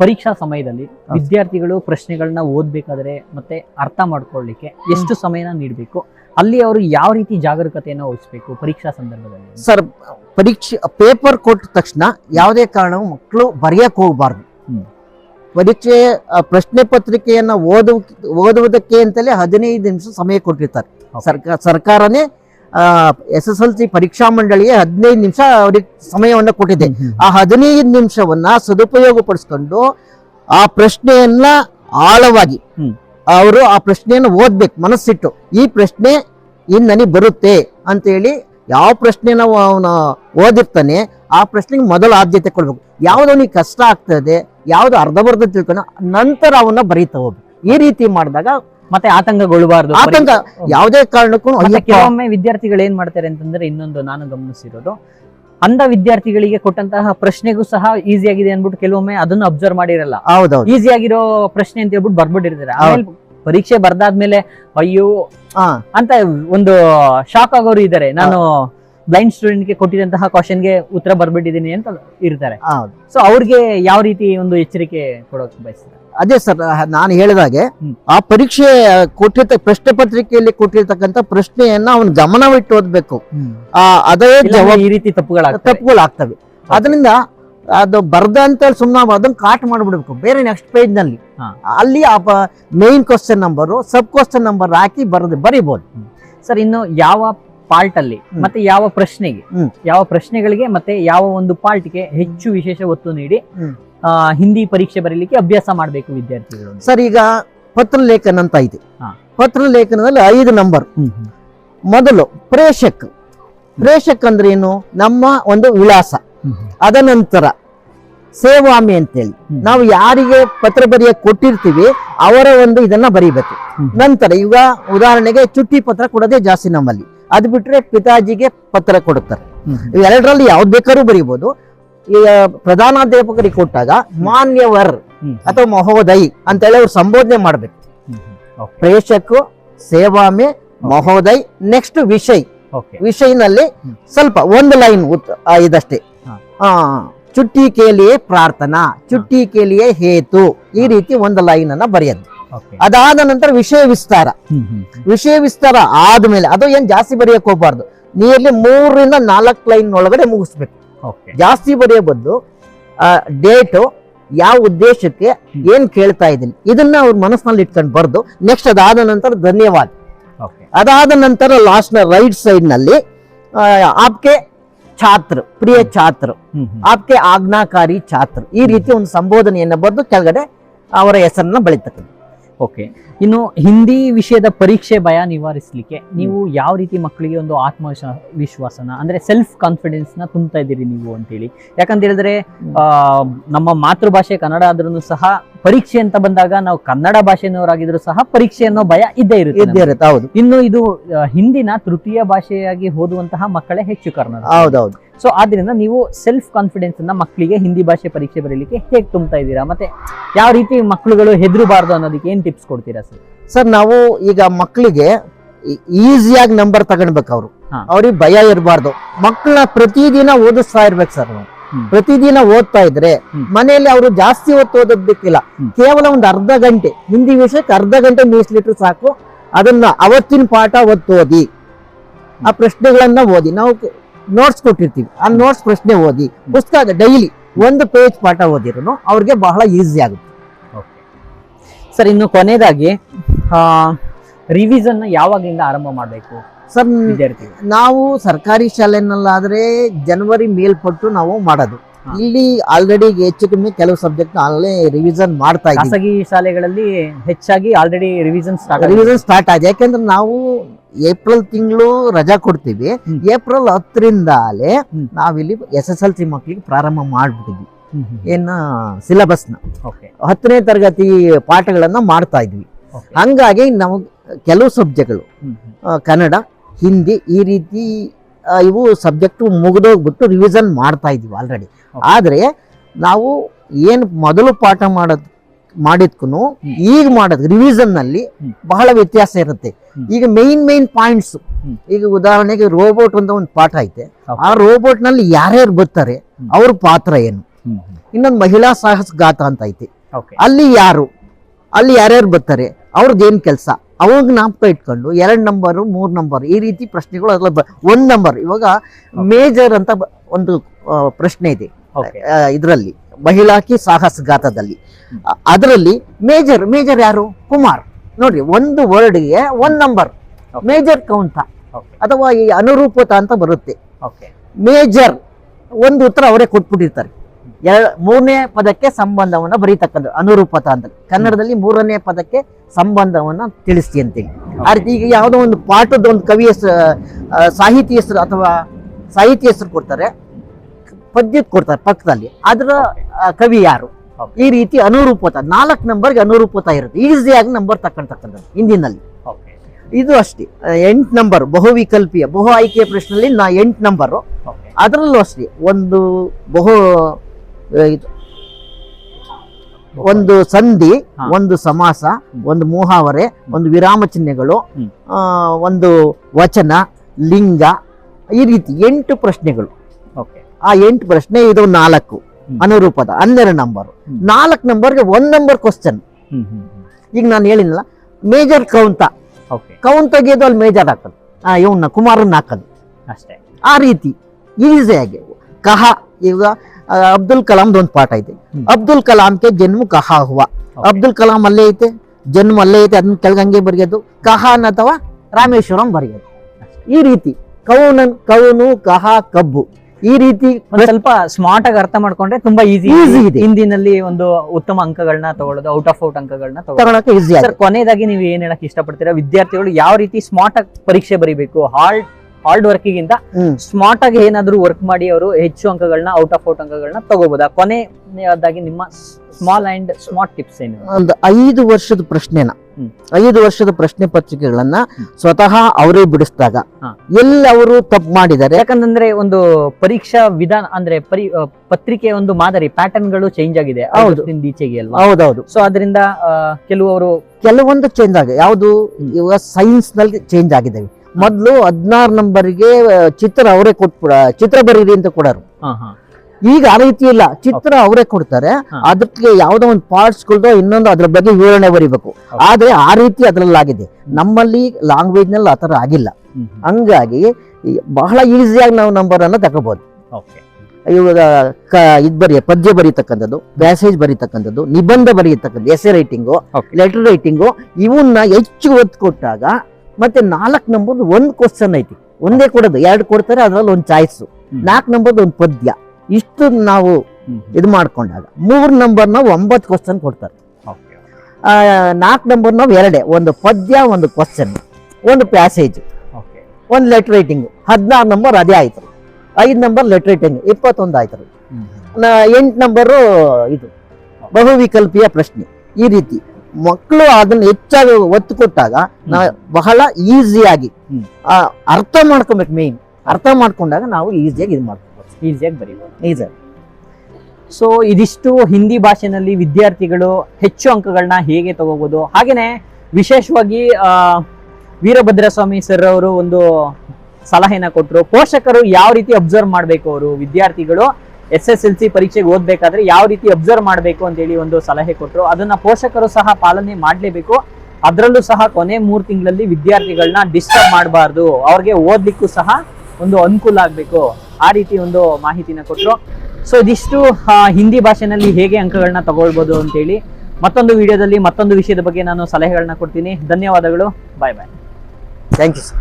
ಪರೀಕ್ಷಾ ಸಮಯದಲ್ಲಿ ವಿದ್ಯಾರ್ಥಿಗಳು ಪ್ರಶ್ನೆಗಳನ್ನ ಓದ್ಬೇಕಾದ್ರೆ ಮತ್ತೆ ಅರ್ಥ ಮಾಡ್ಕೊಳ್ಳಿಕ್ಕೆ ಎಷ್ಟು ಸಮಯನ ನೀಡಬೇಕು? ಅಲ್ಲಿ ಅವರು ಯಾವ ರೀತಿ ಜಾಗರೂಕತೆಯನ್ನು ವಹಿಸಬೇಕು ಪರೀಕ್ಷಾ ಸಂದರ್ಭದಲ್ಲಿ? ಸರ್ ಪರೀಕ್ಷೆ ಪೇಪರ್ ಕೊಟ್ಟ ತಕ್ಷಣ ಯಾವುದೇ ಕಾರಣವೂ ಮಕ್ಕಳು ಬರೆಯಕ್ಕೆ ಹೋಗಬಾರ್ದು. ಪರೀಕ್ಷೆ ಪ್ರಶ್ನೆ ಪತ್ರಿಕೆಯನ್ನ ಓದು ಓದುವುದಕ್ಕೆ ಅಂತಲೇ ಹದಿನೈದು ನಿಮಿಷ ಸಮಯ ಕೊಟ್ಟಿರ್ತಾರೆ. ಸರ್ಕಾರ ಸರ್ಕಾರನೇ ಎಸ್ ಎಸ್ ಎಲ್ ಸಿ ಪರೀಕ್ಷಾ ಮಂಡಳಿಗೆ ಹದಿನೈದು ನಿಮಿಷ ಅವ್ರಿಗೆ ಸಮಯವನ್ನ ಕೊಟ್ಟಿದೆ. ಆ ಹದಿನೈದು ನಿಮಿಷವನ್ನ ಸದುಪಯೋಗ ಪಡಿಸ್ಕೊಂಡು ಆ ಪ್ರಶ್ನೆಯನ್ನ ಆಳವಾಗಿ ಅವರು ಆ ಪ್ರಶ್ನೆಯನ್ನು ಓದ್ಬೇಕು ಮನಸ್ಸಿಟ್ಟು. ಈ ಪ್ರಶ್ನೆ ಇನ್ ನನಗೆ ಬರುತ್ತೆ ಅಂತೇಳಿ ಯಾವ ಪ್ರಶ್ನೆ ನಾವು ಅವನ ಓದಿರ್ತಾನೆ ಆ ಪ್ರಶ್ನೆಗೆ ಮೊದಲು ಆದ್ಯತೆ ಕೊಡ್ಬೇಕು. ಯಾವ್ದು ಅವನಿಗೆ ಕಷ್ಟ ಆಗ್ತದೆ ಯಾವ್ದು ಅರ್ಧಬರ್ಧ ತಿಳ್ಕೊಂಡು ನಂತರ ಅವನ್ನ ಬರೀತಾ ಹೋಗ್ಬೇಕು. ಈ ರೀತಿ ಮಾಡಿದಾಗ ಮತ್ತೆ ಆತಂಕಗೊಳ್ಳಬಾರ್ದು ಆತಂಕ ಯಾವುದೇ ಕಾರಣಕ್ಕೂ ಕೆಲವೊಮ್ಮೆ ವಿದ್ಯಾರ್ಥಿಗಳು ಏನ್ ಮಾಡ್ತಾರೆ ಅಂತಂದ್ರೆ ಇನ್ನೊಂದು ನಾನು ಗಮನಿಸಿರೋದು. ಅಂಧ ವಿದ್ಯಾರ್ಥಿಗಳಿಗೆ ಕೊಟ್ಟಂತಹ ಪ್ರಶ್ನೆಗೂ ಸಹ ಈಸಿ ಆಗಿದೆ ಅನ್ಬಿಟ್ಟು ಕೆಲವೊಮ್ಮೆ ಅದನ್ನು ಅಬ್ಸರ್ವ್ ಮಾಡಿರಲ್ಲ. ಈಸಿ ಆಗಿರೋ ಪ್ರಶ್ನೆ ಅಂತ ಹೇಳ್ಬಿಟ್ಟು ಬರ್ಬಿಟ್ಟಿರ್ತಾರೆ. ಆಮೇಲೆ ಪರೀಕ್ಷೆ ಬರ್ದಾದ್ಮೇಲೆ ಅಯ್ಯೋ ಅಂತ ಒಂದು ಶಾಕ್ ಆಗೋರು ಇದ್ದಾರೆ ನಾನು ಬ್ಲೈಂಡ್ ಸ್ಟೂಡೆಂಟ್ಗೆ ಕೊಟ್ಟಿದಂತಹ ಕ್ವಶನ್ಗೆ ಉತ್ತರ ಬರ್ಬಿಟ್ಟಿದ್ದೀನಿ ಅಂತ ಇರ್ತಾರೆ. ಸೊ ಅವ್ರಿಗೆ ಯಾವ ರೀತಿ ಒಂದು ಎಚ್ಚರಿಕೆ ಕೊಡೋಕೆ ಬಯಸ್ತಾರೆ? ಅದೇ ಸರ್ ನಾನು ಹೇಳಿದಾಗೆ. ಆ ಪರೀಕ್ಷೆ ಕೊಟ್ಟಿರ್ತ ಪ್ರಶ್ನೆ ಪತ್ರಿಕೆಯಲ್ಲಿ ಕೊಟ್ಟಿರ್ತಕ್ಕಂಥ ಪ್ರಶ್ನೆಯನ್ನ ಅವನು ಗಮನವಿಟ್ಟು ಓದ್ಬೇಕು. ಆ ಅದೇ ಈ ರೀತಿ ತಪ್ಪುಗಳ ತಪ್ಪುಗಳಾಗ್ತವೆ. ಅದರಿಂದ ಅದು ಬರ್ದ ಅಂತ ಸುಮ್ಮನೆ ಅದನ್ನ ಕಾಟ್ ಮಾಡ್ಬಿಡ್ಬೇಕು. ಬೇರೆ ನೆಕ್ಸ್ಟ್ ಪೇಜ್ನಲ್ಲಿ. ಅಲ್ಲಿ ಆ main question number sub question number ಹಾಕಿ ಬರೆದು ಬರಿಬಹುದು ಸರ್ ಇನ್ನು ಯಾವ ಪಾರ್ಟ್ ಅಲ್ಲಿ ಮತ್ತೆ ಯಾವ ಪ್ರಶ್ನೆಗೆ. ಯಾವ ಪ್ರಶ್ನೆಗಳಿಗೆ ಮತ್ತೆ ಯಾವ ಒಂದು ಪಾರ್ಟ್ಗೆ ಹೆಚ್ಚು ವಿಶೇಷ ಒತ್ತು ನೀಡಿ? ಹಿಂದಿ ಪರೀಕ್ಷೆ ಬರೀಲಿಕ್ಕೆ ಅಭ್ಯಾಸ ಮಾಡಬೇಕು ವಿದ್ಯಾರ್ಥಿಗಳು ಸರ್ ಈಗ ಪತ್ರ ಲೇಖನ ಅಂತ ಇದೆ ಪತ್ರ ಲೇಖನದಲ್ಲಿ ಐದು ನಂಬರ್. ಮೊದಲು ಪ್ರೇಷಕ್. ಪ್ರೇಷಕ್ ಅಂದ್ರೆ ಏನು? ನಮ್ಮ ಒಂದು ವಿಳಾಸ. ಅದ ನಂತರ ಸೇವಾಮಿ ಅಂತೇಳಿ. ಹೇಳಿ ನಾವು ಯಾರಿಗೆ ಪತ್ರ ಬರೆಯ ಕೊಟ್ಟಿರ್ತೀವಿ ಅವರ ಒಂದು ಇದನ್ನ ಬರೀಬೇಕು. ನಂತರ ಈಗ ಉದಾಹರಣೆಗೆ ಚುಟ್ಟಿ ಪತ್ರ ಕೊಡೋದೇ ಜಾಸ್ತಿ ನಮ್ಮಲ್ಲಿ. ಅದು ಬಿಟ್ರೆ ಪಿತಾಜಿಗೆ ಪತ್ರ ಕೊಡುತ್ತಾರೆ. ಎರಡರಲ್ಲಿ ಯಾವ್ದು ಬೇಕಾದ್ರೂ ಬರೀಬಹುದು ಈಗ ಪ್ರಧಾನಾಧ್ಯಾಪಕರಿಗೆ ಕೊಟ್ಟಾಗ ಮಾನ್ಯವರ್ ಅಥವಾ ಅಥವಾ ಅಂತ ಅಂತೇಳಿ ಅವ್ರು ಸಂಬೋಧನೆ ಮಾಡ್ಬೇಕು. ಪ್ರೇಷಕು ಸೇವಾಮೆ ಮಹೋದಯ್ ನೆಕ್ಸ್ಟ್ ವಿಷಯ್. ವಿಷಯನಲ್ಲಿ ಸ್ವಲ್ಪ ಒಂದು ಲೈನ್ ಇದಷ್ಟೇ ಹಾ. ಆ, ಚುಟ್ಟಿ ಕೇಳಿಯೇ ಪ್ರಾರ್ಥನಾ ಚುಟ್ಟಿ ಕೇಳಿಯೇ ಹೇತು ಈ ರೀತಿ ಒಂದು ಲೈನ್ ಅನ್ನ ಬರೆಯೋದು. ಅದಾದ ನಂತರ ವಿಷಯ ವಿಸ್ತಾರ. ವಿಷಯ ವಿಸ್ತಾರ ಆದ್ಮೇಲೆ ಅದು ಏನ್ ಜಾಸ್ತಿ ಬರೆಯಕ್ ಹೋಗ್ಬಾರ್ದು ನೀರ್ಲಿ ಮೂರರಿಂದ ನಾಲ್ಕು ಲೈನ್ ಒಳಗಡೆ ಮುಗಿಸ್ಬೇಕು. ಜಾಸ್ತಿ ಬರೆಯೋ ಬದಲು ಡೇಟು ಯಾವ ಉದ್ದೇಶಕ್ಕೆ ಏನ್ ಕೇಳ್ತಾ ಇದ್ದೀನಿ. ಇದನ್ನ ಅವ್ರ ಮನಸ್ಸಿನಲ್ಲಿ ಇಟ್ಕೊಂಡು ಬರ್ದು ನೆಕ್ಸ್ಟ್ ಅದಾದ ನಂತರ ಧನ್ಯವಾದ. ಅದಾದ ನಂತರ ಲಾಸ್ಟ್ನ ರೈಟ್ ಸೈಡ್ನಲ್ಲಿ ಆಪ್ಕೆ ಛಾತ್ರ ಪ್ರಿಯ ಛಾತ್ರ. ಆಪ್ಕೆ ಆಜ್ಞಾಕಾರಿ ಛಾತ್ರ. ಈ ರೀತಿ ಒಂದು ಸಂಬೋಧನೆಯನ್ನ ಬರೆದು ಕೆಳಗಡೆ ಅವರ ಹೆಸರನ್ನ ಬಳಿತಕ್ಕಂಥ ಓಕೆ ಇನ್ನು ಹಿಂದಿ ವಿಷಯದ ಪರೀಕ್ಷೆ ಭಯ ನಿವಾರಿಸಲಿಕ್ಕೆ ನೀವು ಯಾವ ರೀತಿ ಮಕ್ಕಳಿಗೆ ಒಂದು ಆತ್ಮವಿಶ್ವಾಸನ ವಿಶ್ವಾಸನ ಅಂದ್ರೆ ಸೆಲ್ಫ್ ಕಾನ್ಫಿಡೆನ್ಸ್ನ ತುಂಬ್ತಾ ಇದ್ದೀರಿ ನೀವು ಅಂತೇಳಿ. ಯಾಕಂತ ಹೇಳಿದ್ರೆ ನಮ್ಮ ಮಾತೃಭಾಷೆ ಕನ್ನಡ ಆದ್ರೂ ಸಹ ಪರೀಕ್ಷೆ ಅಂತ ಬಂದಾಗ ನಾವು ಕನ್ನಡ ಭಾಷೆನವರಾಗಿದ್ರು ಸಹ ಪರೀಕ್ಷೆ ಅನ್ನೋ ಭಯ ಇದ್ದೇ ಇರುತ್ತೆ ಇದ್ದೇ ಇರುತ್ತೆ ಹೌದು. ಇನ್ನು ಇದು ಹಿಂದಿನ ತೃತೀಯ ಭಾಷೆಯಾಗಿ ಓದುವಂತಹ ಮಕ್ಕಳೇ ಹೆಚ್ಚು ಕನ್ನಡ ಹೌದೌದು. ಸೊ ಆದ್ರಿಂದ ನೀವು ಸೆಲ್ಫ್ ಕಾನ್ಫಿಡೆನ್ಸ್ ಅನ್ನ ಮಕ್ಕಳಿಗೆ ಹಿಂದಿ ಭಾಷೆ ಪರೀಕ್ಷೆ ಬರೀಲಿಕ್ಕೆ ಹೇಗೆ ತುಂಬ್ತಾ ಇದ್ದೀರಾ? ಮತ್ತೆ ಯಾವ ರೀತಿ ಮಕ್ಕಳುಗಳು ಹೆದರಬಾರ್ದು ಅನ್ನೋದಕ್ಕೆ ಏನ್ ಟಿಪ್ಸ್ ಕೊಡ್ತೀರಾ ಸರ್? ಸರ್ ನಾವು ಈಗ ಮಕ್ಕಳಿಗೆ ಈಸಿಯಾಗಿ ನಂಬರ್ ತಗೊಳ್ಬೇಕು ಅವರು. ಅವ್ರಿಗೆ ಭಯ ಇರಬಾರ್ದು. ಮಕ್ಕಳನ್ನ ಪ್ರತಿದಿನ ಓದಿಸ್ತಾ ಇರ್ಬೇಕು ಸರ್ ನಾವು. ಪ್ರತಿದಿನ ಓದ್ತಾ ಇದ್ರೆ. ಮನೆಯಲ್ಲಿ ಅವರು ಜಾಸ್ತಿ ಹೊತ್ತು ಓದೋದಕ್ಕಿಲ್ಲ ಕೇವಲ ಒಂದು ಅರ್ಧ ಗಂಟೆ ಹಿಂದಿ ವಿಷಯಕ್ಕೆ ಅರ್ಧ ಗಂಟೆ ಮೀಸಲಿಟ್ರು ಸಾಕು. ಅದನ್ನ ಅವತ್ತಿನ ಪಾಠ ಒತ್ತು ಓದಿ ಆ ಪ್ರಶ್ನೆಗಳನ್ನ ಓದಿ. ನಾವು ನೋಟ್ಸ್ ಕೊಟ್ಟಿರ್ತೀವಿ. ಆ ನೋಟ್ಸ್ ಪ್ರಶ್ನೆ ಓದಿ ಪುಸ್ತಕ ಡೈಲಿ ಒಂದು ಪೇಜ್ ಪಾಠ ಓದಿರೋನು ಅವ್ರಿಗೆ ಬಹಳ ಈಸಿ ಆಗುತ್ತೆ. ಸರ್ ಇನ್ನು ಕೊನೆಯದಾಗಿ ರಿವಿಸನ್ ಯಾವಾಗಿಂದ ಆರಂಭ ಮಾಡಬೇಕು ಸರ್ ವಿದ್ಯಾರ್ಥಿಗಳು? ನಾವು ಸರ್ಕಾರಿ ಶಾಲೆಯಲ್ಲಾದರೆ ಜನವರಿ ಮೇಲ್ಪಟ್ಟು ನಾವು ಮಾಡೋದು. ಇಲ್ಲಿ ಆಲ್ರೆಡಿ ಹೆಚ್ಚು ಕಮ್ಮಿ ಕೆಲವು ಸಬ್ಜೆಕ್ಟ್ ಅಲ್ಲೇ ರಿವಿಸನ್ ಮಾಡ್ತಾ ಇದ್ದೀವಿ. ಖಾಸಗಿ ಶಾಲೆಗಳಲ್ಲಿ ಹೆಚ್ಚಾಗಿ already revision start revision start ಆಗಿದೆ. ಯಾಕೆಂದ್ರೆ ನಾವು ಏಪ್ರಿಲ್ ತಿಂಗಳು ರಜಾ ಕೊಡ್ತೀವಿ. ಏಪ್ರಿಲ್ ಹತ್ತರಿಂದಲೇ. ನಾವಿಲ್ಲಿ ಎಸ್ ಎಸ್ ಎಲ್ ಸಿ ಮಕ್ಕಳಿಗೆ ಪ್ರಾರಂಭ ಮಾಡ್ಬಿಟ್ಟಿದ್ವಿ. ಏನ ಸಿಲೆಬಸ್ನ. ಓಕೆ. ಹತ್ತನೇ ತರಗತಿ ಪಾಠಗಳನ್ನ ಮಾಡ್ತಾ ಇದ್ವಿ. ಹಂಗಾಗಿ ನಾವು ಕೆಲವು ಸಬ್ಜೆಕ್ಟ್ಗಳು ಕನ್ನಡ ಹಿಂದಿ ಈ ರೀತಿ ಇವು ಸಬ್ಜೆಕ್ಟು ಮುಗಿದೋಗ್ಬಿಟ್ಟು ರಿವಿಷನ್ ಮಾಡ್ತಾ ಇದೀವಿ ಆಲ್ರೆಡಿ. ಆದರೆ ನಾವು ಏನು ಮೊದಲು ಪಾಠ ಮಾಡೋದು ಮಾಡಿದ್ಕು ಈಗ ಮಾಡೋದು ರಿವಿಷನ್ನಲ್ಲಿ ಬಹಳ ವ್ಯತ್ಯಾಸ ಇರುತ್ತೆ. ಈಗ ಮೈನ್ ಮೈನ್ ಪಾಯಿಂಟ್ಸ್ ಈಗ ಉದಾಹರಣೆಗೆ ರೋಬೋಟ್ ಅಂತ ಒಂದು ಪಾಠ ಐತೆ. ಆ ರೋಬೋಟ್ನಲ್ಲಿ ಯಾರ್ಯಾರು ಬರ್ತಾರೆ. ಅವ್ರ ಪಾತ್ರ ಏನು? ಇನ್ನೊಂದು ಮಹಿಳಾ ಸಾಹಸಗಾತ ಅಂತ ಐತಿ. ಅಲ್ಲಿ ಯಾರು? ಅಲ್ಲಿ ಯಾರ್ಯಾರು ಬರ್ತಾರೆ? ಅವ್ರದ್ದು ಏನ್ ಕೆಲಸ? ಅವಾಗ ಜ್ಞಾಪಕ ಇಟ್ಕೊಂಡು ಎರಡು ನಂಬರು ಮೂರು ನಂಬರ್ ಈ ರೀತಿ ಪ್ರಶ್ನೆಗಳು ಅದ್ರಲ್ಲಿ ಬ- ಒಂದ್ ನಂಬರ್ ಇವಾಗ ಮೇಜರ್ ಅಂತ ಒಂದು ಪ್ರಶ್ನೆ ಇದೆ. ಇದರಲ್ಲಿ ಮಹಿಳಾಕಿ ಸಾಹಸಗಾತದಲ್ಲಿ ಅ- ಅದರಲ್ಲಿ ಮೇಜರ್ ಮೇಜರ್ ಯಾರು? ಕುಮಾರ್. ನೋಡ್ರಿ ಒಂದು ವರ್ಡ್ಗೆ ಒಂದ್ ನಂಬರ್. ಮೇಜರ್ ಕೌಂತ ಅಥವಾ ಈ ಅನುರೂಪತ ಅಂತ ಬರುತ್ತೆ. ಮೇಜರ್ ಒಂದು ಉತ್ತರ ಅವರೇ ಕೊಟ್ಬಿಟ್ಟಿರ್ತಾರೆ. ಮೂರನೇ ಪದಕ್ಕೆ ಸಂಬಂಧವನ್ನು ಬರೀತಕ್ಕದ್ದು ಅನುರೂಪತ ಅಂತ ಕನ್ನಡದಲ್ಲಿ ಮೂರನೇ ಪದಕ್ಕೆ ಸಂಬಂಧವನ್ನು ತಿಳಿಸಿ ಅಂತೇಳಿ ಆ ರೀತಿ ಈಗ ಯಾವುದೋ ಒಂದು ಪಾಠದ ಒಂದು ಕವಿ ಹೆಸರು ಸಾಹಿತಿ ಹೆಸರು ಅಥವಾ ಸಾಹಿತಿ ಹೆಸರು ಕೊಡ್ತಾರೆ ಪದ್ಯದ ಕೊಡ್ತಾರೆ ಪಕ್ಕದಲ್ಲಿ. ಅದರ ಕವಿ ಯಾರು? ಈ ರೀತಿ ಅನುರೂಪತ ನಾಲ್ಕು ನಂಬರ್ಗೆ ಅನುರೂಪತ ಇರುತ್ತೆ. ಈಸಿಯಾಗಿ ನಂಬರ್ ತಕ್ಕಂತಕ್ಕಂಥದ್ದು ಹಿಂದಿನಲ್ಲಿ. ಇದು ಅಷ್ಟೇ ಎಂಟು ನಂಬರ್ ಬಹುವಿಕಲ್ಪೀಯ ಬಹು ಆಯ್ಕೆಯ ಪ್ರಶ್ನೆಯಲ್ಲಿ ನಾ ಎಂಟು ನಂಬರು. ಅದರಲ್ಲೂ ಅಷ್ಟೇ ಒಂದು ಬಹು ಒಂದು ಸಂಧಿ ಒಂದು ಸಮಾಸ ಒಂದು ಮುಹಾವರೆ ಒಂದು ವಿರಾಮ ಚಿಹ್ನೆಗಳು ಒಂದು ವಚನ ಲಿಂಗ ಈ ರೀತಿ ಎಂಟು ಪ್ರಶ್ನೆಗಳು. ಆ ಎಂಟು ಪ್ರಶ್ನೆ ಇದು ನಾಲ್ಕು ಅನುರೂಪದ ಹನ್ನೆರಡು ನಂಬರ್ ನಾಲ್ಕು ನಂಬರ್ಗೆ ಒಂದ್ ನಂಬರ್ ಕ್ವಶನ್. ಈಗ ನಾನು ಹೇಳಿನಲ್ಲ ಮೇಜರ್ ಕೌಂತ ಕೌಂಟ್ ತೆಗೆಯೋದು ಅಲ್ಲಿ ಮೇಜರ್ ಹಾಕೋದು. ಆ ಇವನ್ನ ಕುಮಾರನ್ನ ಹಾಕೋದು. ಅಷ್ಟೇ. ಆ ರೀತಿ ಈಸಿಯಾಗಿ. ಕಹ ಈಗ ಅಬ್ದುಲ್ ಕಲಾಂದ್ ಒಂದು ಪಾಠ ಐತೆ. ಅಬ್ದುಲ್ ಅಬ್ದುಲ್ ಕಲಾಂಗೆ ಜನ್ಮ ಕಹಾ ಹುವ. ಅಬ್ದುಲ್ ಕಲಾಂ ಅಲ್ಲೇ ಐತೆ ಜನ್ಮ ಅಲ್ಲೇ ಐತೆ ಅದನ್ನ ಕೆಳಗಂಗೆ ಬರೆಯೋದು. ಕಹಾನ್ ಅಥವಾ ರಾಮೇಶ್ವರಂ ಬರೆಯೋದು. ಈ ರೀತಿ ಕೌನನ್ ಕೌನು ಕಹ ಕಬ್ಬು. ಈ ರೀತಿ ಸ್ವಲ್ಪ ಸ್ಮಾರ್ಟ್ ಆಗಿ ಅರ್ಥ ಮಾಡ್ಕೊಂಡ್ರೆ ತುಂಬಾ ಈಸಿ ಈಸಿ ಇದೆ. ಹಿಂದಿನಲ್ಲಿ ಒಂದು ಉತ್ತಮ ಅಂಕಗಳನ್ನ ತಗೊಳ್ಳೋದು ಔಟ್ ಆಫ್ ಔಟ್ ಅಂಕಗಳನ್ನ ತಗೊಳ್ಳೋಕೆ ಈಸಿ ಸರ್ ಕೊನೆಯದಾಗಿ ನೀವು ಏನ್ ಹೇಳಕ್ ಇಷ್ಟಪಡ್ತೀರಾ? ವಿದ್ಯಾರ್ಥಿಗಳು ಯಾವ ರೀತಿ ಸ್ಮಾರ್ಟ್ ಆಗಿ ಪರೀಕ್ಷೆ ಬರೀಬೇಕು? ಹಾರ್ಡ್ ಹಾರ್ಡ್ ವರ್ಕಿಗಿಂತ ಸ್ಮಾರ್ಟ್ ಆಗಿ ಏನಾದ್ರು ವರ್ಕ್ ಮಾಡಿ ಅವರು ಹೆಚ್ಚು ಅಂಕಗಳನ್ನ ಔಟ್ ಆಫ್ ಔಟ್ ಅಂಕಗಳನ್ನ ತಗೋಬಹುದಾ ಕೊನೆಯದಾಗಿ ನಿಮ್ಮ ಸ್ಮಾಲ್ ಅಂಡ್ ಸ್ಮಾರ್ಟ್ ಟಿಪ್ಸ್ ಏನು? ಒಂದು ಐದು ವರ್ಷದ ಪ್ರಶ್ನೆನ. ಐದು ವರ್ಷದ ಪ್ರಶ್ನೆ ಪತ್ರಿಕೆಗಳನ್ನ ಸ್ವತಃ ಅವರೇ ಬಿಡಿಸಿದಾಗ ಎಲ್ಲ ಅವರು ತಪ್ಪು ಮಾಡಿದ್ದಾರೆ? ಯಾಕಂದ್ರೆ ಒಂದು ಪರೀಕ್ಷಾ ವಿಧಾನ ಅಂದ್ರೆ ಪರಿ ಪತ್ರಿಕೆ ಪತ್ರಿಕೆಯ ಒಂದು ಮಾದರಿ ಪ್ಯಾಟರ್ನ್ಗಳು ಚೇಂಜ್ ಆಗಿದೆ ಈಚೆಗೆ ಅಲ್ವಾ? ಹೌದೌದು. ಸೊ ಅದರಿಂದ ಕೆಲವರು ಕೆಲವೊಂದು ಚೇಂಜ್ ಆಗಿದೆ ಯಾವುದು. ಇವಾಗ ಸೈನ್ಸ್ನಲ್ಲಿ ಚೇಂಜ್ ಆಗಿದ್ದಾವೆ. ಮೊದಲು ಹದಿನಾರು ನಂಬರಿಗೆ ಚಿತ್ರ ಅವರೇ ಕೊಟ್ಬಿಡ ಚಿತ್ರ ಬರೀರಿ ಅಂತ ಕೊಡೋರು. ಈಗ ಆ ರೀತಿ ಇಲ್ಲ. ಚಿತ್ರ ಅವರೇ ಕೊಡ್ತಾರೆ. ಅದಕ್ಕೆ ಯಾವ್ದೋ ಒಂದು ಪಾರ್ಟ್ಸ್ ಇನ್ನೊಂದು ಅದ್ರ ಬಗ್ಗೆ ವಿವರಣೆ ಬರೀಬೇಕು. ಆದ್ರೆ ಆ ರೀತಿ ಅದ್ರಲ್ಲಾಗಿದೆ. ನಮ್ಮಲ್ಲಿ ಲ್ಯಾಂಗ್ವೇಜ್ನಲ್ಲಿ ಆತರ ಆಗಿಲ್ಲ. ಹಂಗಾಗಿ ಬಹಳ ಈಸಿಯಾಗಿ ನಾವು ನಂಬರ್ ಅನ್ನ ತಗೋಬಹುದು ಇವಾಗ ಕ ಇದ್ ಬರೆಯ ಪದ್ಯ ಬರೀತಕ್ಕಂಥದ್ದು ಪ್ಯಾಸೇಜ್ ಬರೀತಕ್ಕಂಥದ್ದು ನಿಬಂಧ ಬರೀತಕ್ಕಂಥದ್ದು ಎಸೆ ರೈಟಿಂಗು. ಲೆಟರ್ ರೈಟಿಂಗು ಇವನ್ನ ಹೆಚ್ಚು ಒತ್ತು ಕೊಟ್ಟಾಗ ಮತ್ತೆ ನಾಲ್ಕು ನಂಬರ್ ಒಂದು ಕ್ವಶನ್ ಐತಿ. ಒಂದೇ ಕೊಡೋದು ಎರಡು ಕೊಡ್ತಾರೆ ಅದ್ರಲ್ಲಿ ಒಂದು ಚಾಯ್ಸ್. ನಾಲ್ಕು ನಂಬರ್ ಒಂದು ಪದ್ಯ. ಇಷ್ಟು ನಾವು ಇದು ಮಾಡ್ಕೊಂಡಾಗ. ಮೂರು ನಂಬರ್ ನಾವು ಒಂಬತ್ತು ಕ್ವಶನ್ ಕೊಡ್ತಾರೆ. ನಾಲ್ಕು ನಂಬರ್ ನಾವು ಎರಡೇ ಒಂದು ಪದ್ಯ ಒಂದು ಕ್ವಶನ್ ಒಂದು ಪ್ಯಾಸೇಜ್ ಒಂದು ಲೆಟರ್ ರೈಟಿಂಗ್ ಹದಿನಾರು ನಂಬರ್ ಅದೇ ಆಯ್ತು. ಐದು ನಂಬರ್ ಲೆಟರ್ ರೈಟಿಂಗ್ ಇಪ್ಪತ್ತೊಂದು ಆಯ್ತು. ಎಂಟು ನಂಬರು ಇದು ಬಹುವಿಕಲ್ಪೀಯ ಪ್ರಶ್ನೆ. ಈ ರೀತಿ. ಮಕ್ಕಳು ಅದನ್ನ ಹೆಚ್ಚಾಗಿ ಒತ್ತು ಕೊಟ್ಟಾಗ ನಾವು ಬಹಳ ಈಸಿಯಾಗಿ. ಅರ್ಥ ಮಾಡ್ಕೊಬೇಕು ಮೇನ್ ಅರ್ಥ ಮಾಡ್ಕೊಂಡಾಗ ನಾವು ಈಸಿಯಾಗಿ ಇದು ಮಾಡ್ಕೊಬೋದು. ಈಸಿಯಾಗಿ ಬರೀಬೋದು. ಈಸಿ. ಸೊ ಇದಿಷ್ಟು ಹಿಂದಿ ಭಾಷೆನಲ್ಲಿ ವಿದ್ಯಾರ್ಥಿಗಳು ಹೆಚ್ಚು ಅಂಕಗಳನ್ನ ಹೇಗೆ ತಗೋಬಹುದು ಹಾಗೇನೆ ವಿಶೇಷವಾಗಿ ವೀರಭದ್ರ ಸ್ವಾಮಿ ಸರ್ ಅವರು ಒಂದು ಸಲಹೆನ ಕೊಟ್ಟರು ಪೋಷಕರು ಯಾವ ರೀತಿ ಅಬ್ಸರ್ವ್ ಮಾಡಬೇಕು ಅವರು? ವಿದ್ಯಾರ್ಥಿಗಳು ಎಸ್ ಎಸ್ ಎಲ್ ಸಿ ಪರೀಕ್ಷೆಗೆ ಓದಬೇಕಾದ್ರೆ ಯಾವ ರೀತಿ ಅಬ್ಸರ್ವ್ ಮಾಡಬೇಕು ಅಂತ ಹೇಳಿ ಒಂದು ಸಲಹೆ ಕೊಟ್ಟರು ಅದನ್ನ ಪೋಷಕರು ಸಹ ಪಾಲನೆ ಮಾಡಲೇಬೇಕು. ಅದರಲ್ಲೂ ಸಹ ಕೊನೆ ಮೂರು ತಿಂಗಳಲ್ಲಿ ವಿದ್ಯಾರ್ಥಿಗಳನ್ನ ಡಿಸ್ಟರ್ಬ್ ಮಾಡಬಾರ್ದು. ಅವ್ರಿಗೆ ಓದ್ಲಿಕ್ಕೂ ಸಹ ಒಂದು ಅನುಕೂಲ ಆಗಬೇಕು. ಆ ರೀತಿ ಒಂದು ಮಾಹಿತಿನ ಕೊಟ್ಟರು ಸೊ ಇದಿಷ್ಟು ಹಿಂದಿ ಭಾಷೆನಲ್ಲಿ ಹೇಗೆ ಅಂಕಗಳನ್ನ ತಗೊಳ್ಬೋದು ಅಂತೇಳಿ ಮತ್ತೊಂದು ವಿಡಿಯೋದಲ್ಲಿ ಮತ್ತೊಂದು ವಿಷಯದ ಬಗ್ಗೆ ನಾನು ಸಲಹೆಗಳನ್ನ ಕೊಡ್ತೀನಿ. ಧನ್ಯವಾದಗಳು. Bye bye thank you sir